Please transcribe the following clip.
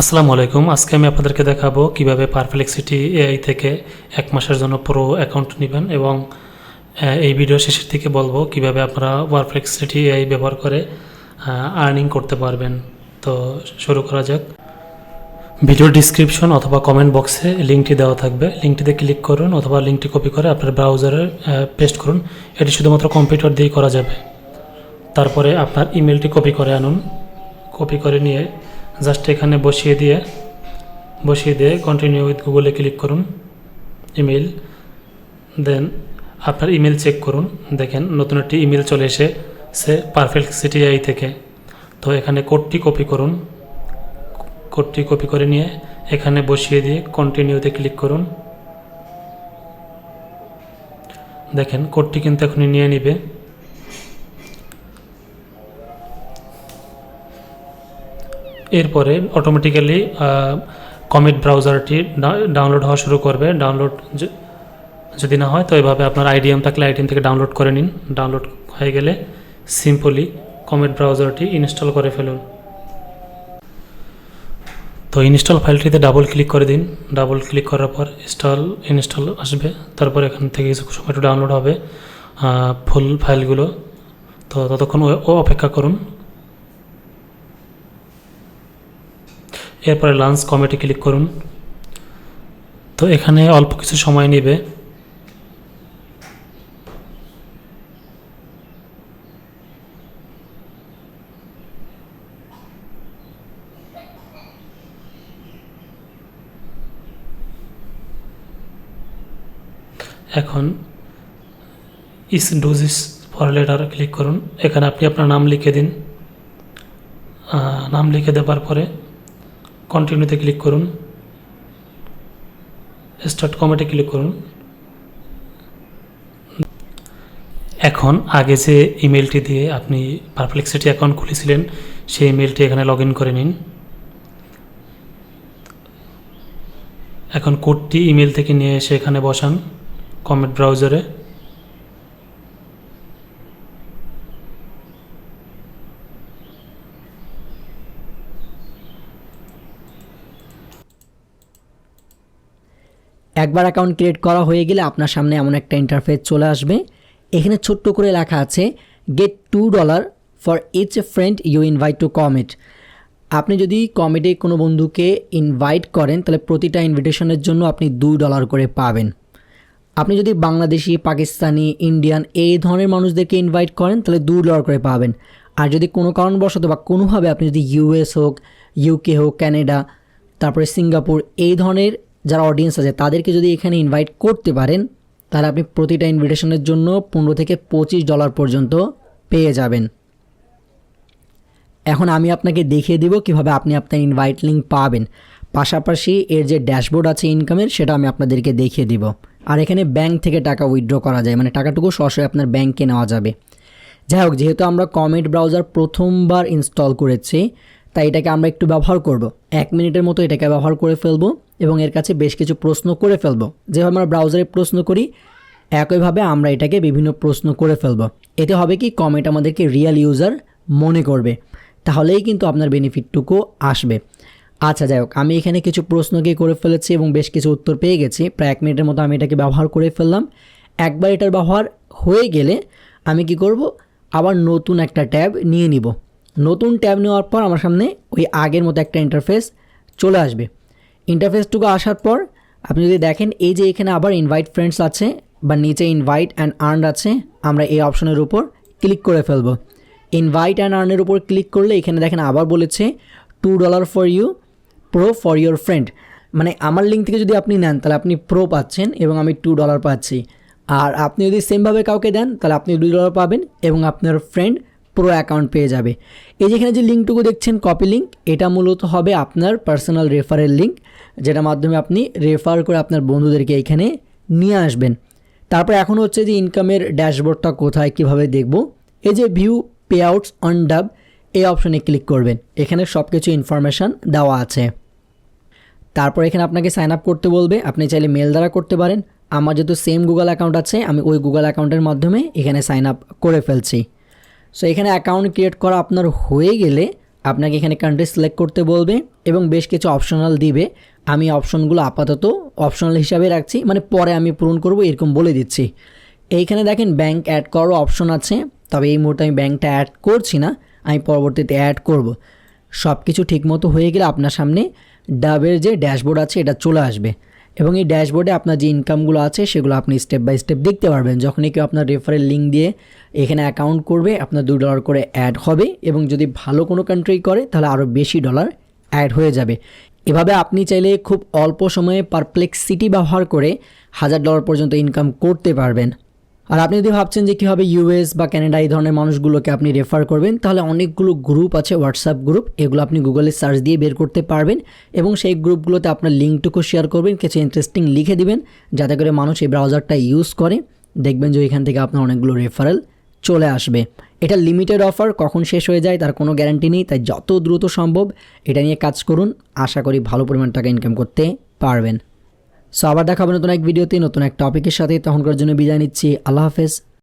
আসসালামু আলাইকুম। আজকে আমি আপনাদেরকে দেখাবো কীভাবে পারফ্লেক্সিটি এআই থেকে এক মাসের জন্য পুরো অ্যাকাউন্ট নেবেন এবং এই ভিডিও শেষের দিকে বলব কীভাবে আপনারা পারফ্লেক্সিটি এআই ব্যবহার করে আর্নিং করতে পারবেন। তো শুরু করা যাক। ভিডিও ডিসক্রিপশন অথবা কমেন্ট বক্সে লিঙ্কটি দেওয়া থাকবে। লিঙ্কটিতে ক্লিক করুন অথবা লিঙ্কটি কপি করে আপনার ব্রাউজারে পেস্ট করুন। এটি শুধুমাত্র কম্পিউটার দিয়েই করা যাবে। তারপরে আপনার ইমেলটি কপি করে আনুন। কপি করে নিয়ে জাস্ট এখানে বসিয়ে দিয়ে বসিয়ে দিয়ে কন্টিনিউ উইথ গুগলে ক্লিক করুন ইমেল দেন আপনার ইমেল চেক করুন। দেখেন নতুন একটি ইমেল চলে এসে, সে পারফেক্ট সিটিআই থেকে। তো এখানে কোডটি কপি করুন। কোডটি কপি করে নিয়ে এখানে বসিয়ে দিয়ে কন্টিনিউতে ক্লিক করুন। দেখেন কোডটি কিন্তু এখনই নিয়ে নিবে। এরপরে অটোমেটিক্যালি কমিট ব্রাউজারটি ডাউনলোড হওয়া শুরু করবে। ডাউনলোড যদি না হয়, তো এভাবে আপনার আইডিএম থাকলে আইডিএম থেকে ডাউনলোড করে নিন। ডাউনলোড হয়ে গেলে সিম্পলি কমিট ব্রাউজারটি ইনস্টল করে ফেলুন। তো ইনস্টল ফাইলটিতে ডাবল ক্লিক করে দিন। ডাবল ক্লিক করার পর ইনস্টল ইনস্টল আসবে। তারপর এখান থেকে কিছু সময় একটু ডাউনলোড হবে ফুল ফাইলগুলো। তো ততক্ষণ অপেক্ষা করুন। এরপরে লাঞ্চ কমিটি ক্লিক করুন। তো এখানে অল্প কিছু সময় নেবে। এখন ইস ডোজিস ফর লেটার ক্লিক করুন। এখানে আপনি আপনার নাম লিখে দিন। নাম লিখে দেওয়ার পরে কন্টিনিউতে ক্লিক করুন। স্টার্ট কমেটে ক্লিক করুন। এখন আগে যে ইমেলটি দিয়ে আপনি পারপ্লেক্সিটি অ্যাকাউন্ট খুলেছিলেন, সেই ইমেলটি এখানে লগ করে নিন। এখন কোডটি ইমেল থেকে নিয়ে এসে এখানে বসান। কমেন্ট ব্রাউজারে একবার অ্যাকাউন্ট ক্রিয়েট করা হয়ে গেলে আপনার সামনে এমন একটা ইন্টারফেস চলে আসবে। এখানে ছোট্ট করে লেখা আছে get two dollar for each friend you invite to comet আপনি যদি কমেডে কোনো বন্ধুকে ইনভাইট করেন, তাহলে প্রতিটা ইনভিটেশনের জন্য আপনি দুই ডলার করে পাবেন। আপনি যদি বাংলাদেশি, পাকিস্তানি ইন্ডিয়ান এই ধরনের মানুষদেরকে ইনভাইট করেন, তাহলে দুই ডলার করে পাবেন। আর যদি কোনো কারণবশত বা কোনোভাবে আপনি যদি ইউএস হোক ইউকে হোক ক্যানাডা তারপরে সিঙ্গাপুর এই ধরনের যারা অডিয়েন্স আছে, তাদেরকে যদি এখানে ইনভাইট করতে পারেন, তাহলে আপনি প্রতিটা ইনভিটেশনের জন্য পনেরো থেকে পঁচিশ ডলার পর্যন্ত পেয়ে যাবেন। এখন আমি আপনাকে দেখিয়ে দিব কীভাবে আপনি আপনার ইনভাইট লিঙ্ক পাবেন। পাশাপাশি এর যে ড্যাশবোর্ড আছে ইনকামের সেটা আমি আপনাদেরকে দেখিয়ে দিব। আর এখানে ব্যাংক থেকে টাকা উইথড্র করা যায় মানে টাকাটুকু সরাসরি আপনার ব্যাংকে নেওয়া যাবে। যাই হোক, যেহেতু আমরা কমেন্ট ব্রাউজার প্রথমবার ইনস্টল করেছি, তাই এটাকে আমরা একটু ব্যবহার করব। এক মিনিটের মতো এটাকে ব্যবহার করে ফেলব। এবং এর কাছে বেশ কিছু প্রশ্ন করে ফেলব। যেভাবে আমরা ব্রাউজারে প্রশ্ন করি, একইভাবে আমরা এটাকে বিভিন্ন প্রশ্ন করে ফেলব। এতে হবে কি কমেট আমাদেরকে রিয়েল ইউজার মনে করবে। তাহলেই কিন্তু আপনার বেনিফিটটুকু আসবে। আচ্ছা যাই হোক, আমি এখানে কিছু প্রশ্ন গিয়ে করে ফেলেছি এবং বেশ কিছু উত্তর পেয়ে গেছি। প্রায় এক মিনিটের মতো আমি এটাকে ব্যবহার করে ফেললাম। একবার এটার ব্যবহার হয়ে গেলে আমি কি করব, আবার নতুন একটা ট্যাব নিয়ে নিব। নতুন ট্যাব নেওয়ার পর আমার সামনে ওই আগের মতো একটা ইন্টারফেস চলে আসবে। ইন্টারফেসটুকু আসার পর, আপনি যদি দেখেন এই যে এখানে আবার ইনভাইট ফ্রেন্ডস আছে বা নিচে ইনভাইট অ্যান্ড আর্ন আছে, আমরা এই অপশনের উপর ক্লিক করে ফেলব। ইনভাইট অ্যান্ড আর্নের উপর ক্লিক করলে এখানে দেখেন আবার বলেছে two dollar for you pro for your friend মানে আমার লিঙ্ক থেকে যদি আপনি নেন, তাহলে আপনি প্রো পাচ্ছেন এবং আমি টু ডলার পাচ্ছি। আর আপনি যদি সেমভাবে কাউকে দেন, তাহলে আপনি দুই ডলার পাবেন এবং আপনার ফ্রেন্ড প্রো অ্যাকাউন্ট পেয়ে যাবে। এই যেখানে যে লিঙ্কটুকু দেখছেন কপি লিঙ্ক এটা মূলত হবে আপনার পার্সোনাল রেফারেল লিঙ্ক যেটার মাধ্যমে আপনি রেফার করে আপনার বন্ধুদেরকে এখানে নিয়ে আসবেন। তারপর এখন হচ্ছে যে ইনকামের ড্যাশবোর্ডটা কোথায়, কীভাবে দেখব? এই যে ভিউ পে আউটস অন ডাব এই অপশনে ক্লিক করবেন। এখানে সব কিছু ইনফরমেশান দেওয়া আছে। তারপর এখানে আপনাকে সাইন আপ করতে বলবে। আপনি চাইলে মেল দ্বারা করতে পারেন। আমার যেহেতু সেম গুগল অ্যাকাউন্ট আছে, আমি ওই গুগল অ্যাকাউন্টের মাধ্যমে এখানে সাইন আপ করে ফেলছি। সো এখানে অ্যাকাউন্ট ক্রিয়েট করা আপনার হয়ে গেলে আপনাকে এখানে কান্ট্রি সিলেক্ট করতে বলবে এবং বেশ কিছু অপশনাল দিবে। আমি অপশনগুলো আপাতত অপশনাল হিসাবে রাখছি মানে পরে আমি পূরণ করব, এরকম বলে দিচ্ছি। এইখানে দেখেন ব্যাংক অ্যাড করারও অপশন আছে, তবে এই মুহূর্তে আমি ব্যাংকটা অ্যাড করছি না, আমি পরবর্তীতে অ্যাড করব। সব কিছু ঠিকমতো হয়ে গেলে আপনার সামনে ডাবের যে ড্যাশবোর্ড আছে, এটা চলে আসবে। এবং এই ড্যাশবোর্ডে আপনার যে ইনকামগুলো আছে, সেগুলো আপনি স্টেপ বাই স্টেপ দেখতে পারবেন। যখনই কেউ আপনার রেফারেল লিঙ্ক দিয়ে এখানে অ্যাকাউন্ট করবে, আপনার দু ডলার করে অ্যাড হবে এবং যদি ভালো কোনো কান্ট্রি করে, তাহলে আরও বেশি ডলার অ্যাড হয়ে যাবে। এভাবে আপনি চাইলে খুব অল্প সময়ে পারপ্লেক্সিটি ব্যবহার করে হাজার ডলার পর্যন্ত ইনকাম করতে পারবেন। আর আপনি যদি ভাবছেন যে কীভাবে ইউএস বা ক্যানাডা এই ধরনের মানুষগুলোকে আপনি রেফার করবেন, তাহলে অনেকগুলো গ্রুপ আছে হোয়াটসঅ্যাপ গ্রুপ এগুলো আপনি গুগলে সার্চ দিয়ে বের করতে পারবেন এবং সেই গ্রুপগুলোতে আপনার লিঙ্কটুকু শেয়ার করবেন, কিছু ইন্টারেস্টিং লিখে দিবেন, যাতে করে মানুষ এই ব্রাউজারটা ইউজ করে। দেখবেন যে এখান থেকে আপনার অনেকগুলো রেফারেল চলে আসবে। এটা লিমিটেড অফার কখন শেষ হয়ে যায় তার কোনো গ্যারান্টি নেই, তাই যত দ্রুত সম্ভব এটা নিয়ে কাজ করুন। আশা করি ভালো পরিমাণ টাকা ইনকাম করতে পারবেন। সো আবার দেখাবো নতুন এক ভিডিওতে নতুন এক টপিকের সাথে। তখনকার জন্য বিদায় নিচ্ছি। আল্লাহ হাফেজ।